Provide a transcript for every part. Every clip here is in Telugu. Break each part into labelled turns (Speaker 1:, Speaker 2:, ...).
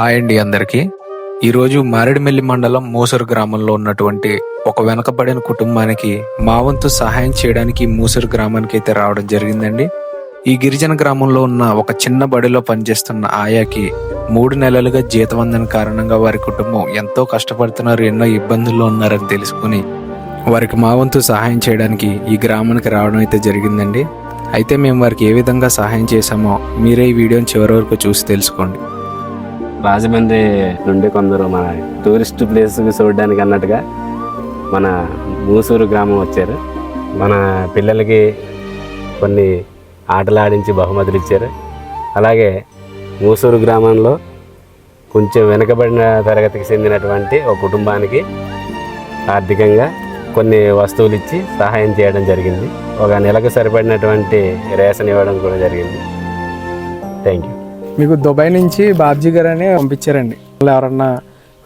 Speaker 1: హాయ్ అండి అందరికీ. ఈరోజు మారేడుమిల్లి మండలం మూసరు గ్రామంలో ఉన్నటువంటి ఒక వెనకబడిన కుటుంబానికి మా వంతు సహాయం చేయడానికి మూసరు గ్రామానికి అయితే రావడం జరిగిందండి. ఈ గిరిజన గ్రామంలో ఉన్న ఒక చిన్న బడిలో పనిచేస్తున్న ఆయాకి మూడు నెలలుగా జీతం అందని కారణంగా వారి కుటుంబం ఎంతో కష్టపడుతున్నారు ఎన్నో ఇబ్బందుల్లో ఉన్నారని తెలుసుకుని వారికి మా వంతు సహాయం చేయడానికి ఈ గ్రామానికి రావడం అయితే జరిగిందండి. అయితే మేము వారికి ఏ విధంగా సహాయం చేశామో మీరే ఈ వీడియోని చివరి వరకు చూసి తెలుసుకోండి.
Speaker 2: రాజమండ్రి నుండి కొందరు మన టూరిస్ట్ ప్లేస్ చూడడానికి అన్నట్టుగా మన మూసూరు గ్రామం వచ్చారు. మన పిల్లలకి కొన్ని ఆటలు ఆడించి బహుమతులు ఇచ్చారు. అలాగే మూసూరు గ్రామంలో కొంచెం వెనుకబడిన తరగతికి చెందినటువంటి ఒక కుటుంబానికి ఆర్థికంగా కొన్ని వస్తువులు ఇచ్చి సహాయం చేయడం జరిగింది. ఒక నెలకు సరిపడినటువంటి రేషన్ ఇవ్వడం కూడా జరిగింది. థ్యాంక్ యూ
Speaker 3: మీకు దుబాయ్ నుంచి బాబ్జీ గారు అని పంపించారండి. వాళ్ళు ఎవరన్నా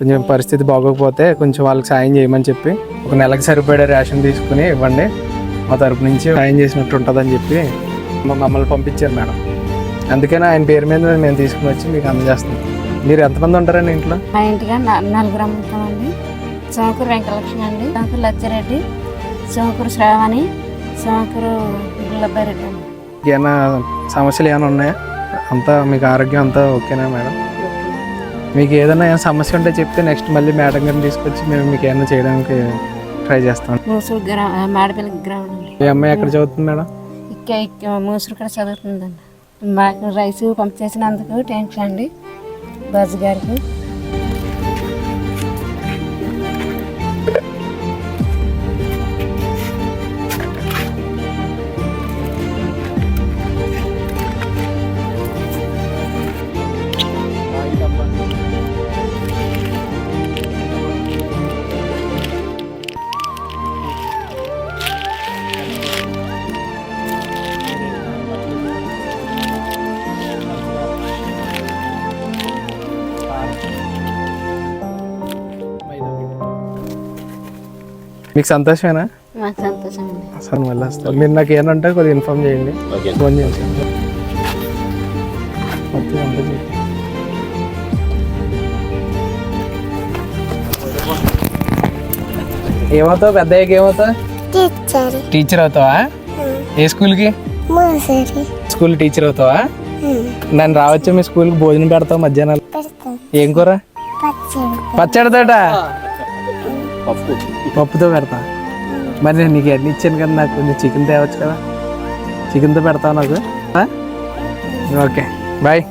Speaker 3: కొంచెం పరిస్థితి బాగోకపోతే కొంచెం వాళ్ళకి సాయం చేయమని చెప్పి ఒక నెలకు సరిపడే రేషన్ తీసుకుని ఇవ్వండి. మా తరపు నుంచి సాయం చేసినట్టు ఉంటుందని చెప్పి మమ్మల్ని పంపించారు మేడం. అందుకని ఆయన పేరు మీద మేము తీసుకుని వచ్చి మీకు అందజేస్తాం మీరు ఎంతమంది ఉంటారండి ఇంట్లో?
Speaker 4: మా ఇంటిగా నలుగురు ఉంటామండి సోమకూరు వెంకటలక్ష్మి అండి. సోమకూరు లచ్చిరెడ్డి సోమకూరు శ్రావణి సోమకూరు గుల్లబ్బారెడ్డి
Speaker 3: ఏమైనా సమస్యలు ఏమైనా ఉన్నాయా? అంతా మీకు ఆరోగ్యం అంతా ఓకేనా మేడం? మీకు ఏదైనా సమస్య ఉంటే చెప్తే నెక్స్ట్ మళ్ళీ మేడం గారిని తీసుకొచ్చి మేము మీకు ఏమైనా చేయడానికి ట్రై చేస్తాం.
Speaker 4: మాడపల్లి గ్రౌండ్
Speaker 3: మీ అమ్మాయి ఎక్కడ చదువుతుంది మేడం?
Speaker 4: మూసూరు కూడా చదువుతుందండి. మాకు రైస్ పంపించేసినందుకు థ్యాంక్స్ అండి. బాజు గారికి.
Speaker 3: మీకు సంతోషమేనా?
Speaker 4: మాకు సంతోషం అండి
Speaker 3: సరే మళ్ళీ వస్తాను మీరు నాకు ఏమంటే కొద్దిగా ఇన్ఫామ్ చేయండి.
Speaker 2: ఓకే.
Speaker 3: ఫోన్ చేయండి. ఏమవుతావు? పెద్ద ఏమవుతావు?
Speaker 5: టీచర్
Speaker 3: టీచర్ అవుతావా? ఏ స్కూల్కి? స్కూల్ టీచర్ అవుతావా? నన్ను రావచ్చు మీ స్కూల్కి? భోజనం పెడతావు మధ్యాహ్నం ఏం కూర?
Speaker 5: పచ్చడి.
Speaker 3: పప్పు. పప్పుతో పెడతా. మరి నేను నీకు అన్ని ఇచ్చాను కదా నాకు? కొంచెం చికెన్ తేవచ్చు కదా? చికెన్తో పెడతావు నాకు? ఓకే. బాయ్.